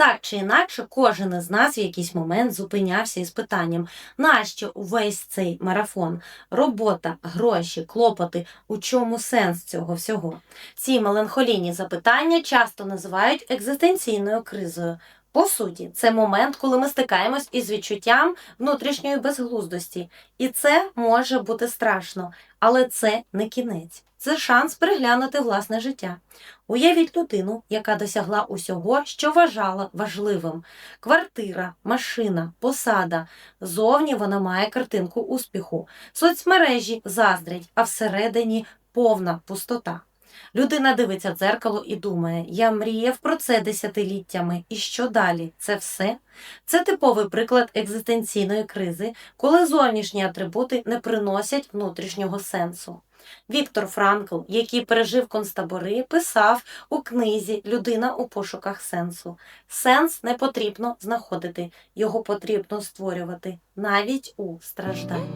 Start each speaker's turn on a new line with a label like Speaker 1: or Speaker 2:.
Speaker 1: Так чи інакше, кожен із нас в якийсь момент зупинявся із питанням, нащо увесь цей марафон? Робота, гроші, клопоти, у чому сенс цього всього? Ці меланхолійні запитання часто називають екзистенційною кризою. По суті, це момент, коли ми стикаємось із відчуттям внутрішньої безглуздості. І це може бути страшно, але це не кінець. Це шанс переглянути власне життя. Уявіть людину, яка досягла усього, що вважала важливим: квартира, машина, посада. Зовні вона має картинку успіху. Соцмережі заздрять, а всередині повна пустота. Людина дивиться в дзеркало і думає: я мріяв про це десятиліттями, і що далі? Це все? Це типовий приклад екзистенційної кризи, коли зовнішні атрибути не приносять внутрішнього сенсу. Віктор Франкл, який пережив концтабори, писав у книзі Людина у пошуках сенсу. Сенс не потрібно знаходити, його потрібно створювати навіть у стражданні.